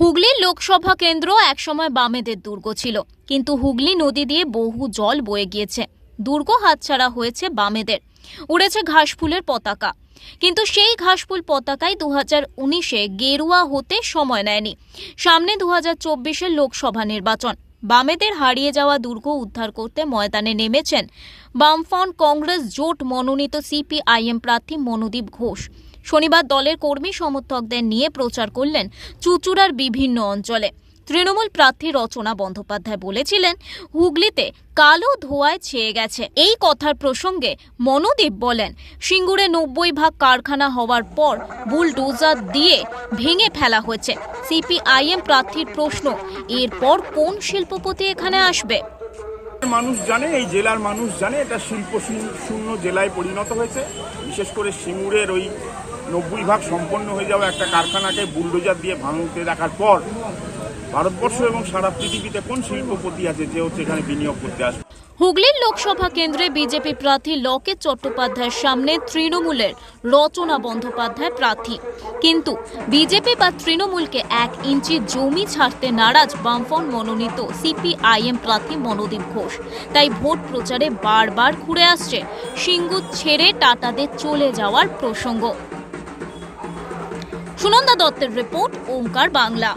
হুগলির লোকসভা কেন্দ্র একসময় বামেদের দুর্গ ছিল, কিন্তু হুগলি নদী দিয়ে বহু জল বয়ে গিয়েছে। দুর্গ হাতছাড়া হয়েছে বামেদের। উড়েছে ঘাসফুলের পতাকা। কিন্তু সেই ঘাসফুল পতাকায় দু হাজার উনিশে গেরুয়া হতে সময় নেয়নি। সামনে দু হাজার চব্বিশের লোকসভা নির্বাচন। বামেদের হারিয়ে যাওয়া দুর্গ উদ্ধার করতে ময়দানে নেমেছেন বামফ্রন্ট কংগ্রেস জোট মনোনীত সিপিআইএম প্রার্থী মনোদীপ ঘোষ। শনিবার দলের কর্মী সমর্থকদের নিয়ে প্রচার করলেন চুচুড়ার বিভিন্ন অঞ্চলে। তৃণমূল প্রার্থী রচনা বন্দ্যোপাধ্যায় বলেছিলেন, হুগলিতে কালো ধোঁয়ায় ছেয়ে গেছে। এই কথার প্রসঙ্গে মনোদীপ বলেন, সিঙ্গুরে নব্বই ভাগ কারখানা হওয়ার পর বুলডোজার দিয়ে ভেঙে ফেলা হয়েছে। সিপিআইএম প্রার্থীর প্রশ্ন, এরপর কোন শিল্পপতি এখানে আসবে? মানুষ জানে, এই জেলার মানুষ জানে, এটা শিল্প শূন্য- জেলায় পরিণত হয়েছে। বিশেষ করে সিঙ্গুরের ওই নব্বই ভাগ সম্পন্ন হয়ে যাওয়া একটা কারখানাকে বুলডোজার দিয়ে ভাঙতে দেখার পর ভারতবর্ষ এবং সারা পৃথিবীতে কোন শিল্পপতি আছে যে হচ্ছে এখানে বিনিয়োগ করতে আসবে? হুগলির লোকসভা কেন্দ্রে বিজেপি প্রার্থী লকেট চট্টোপাধ্যায়ের সামনে তৃণমূলের রচনা বন্দ্যোপাধ্যায় প্রার্থী। কিন্তু বিজেপি বা তৃণমূলকে এক ইঞ্চি জমি ছাড়তে নারাজ বামফ্রন্ট মনোনীত সিপিআইএম প্রার্থী মনোদীপ ঘোষ। তাই ভোট প্রচারে বারবার ঘুরে আসছে সিঙ্গু ছেড়ে টাটাদের চলে যাওয়ার প্রসঙ্গ। সুনন্দা দত্তের রিপোর্ট ওঙ্কার বাংলা।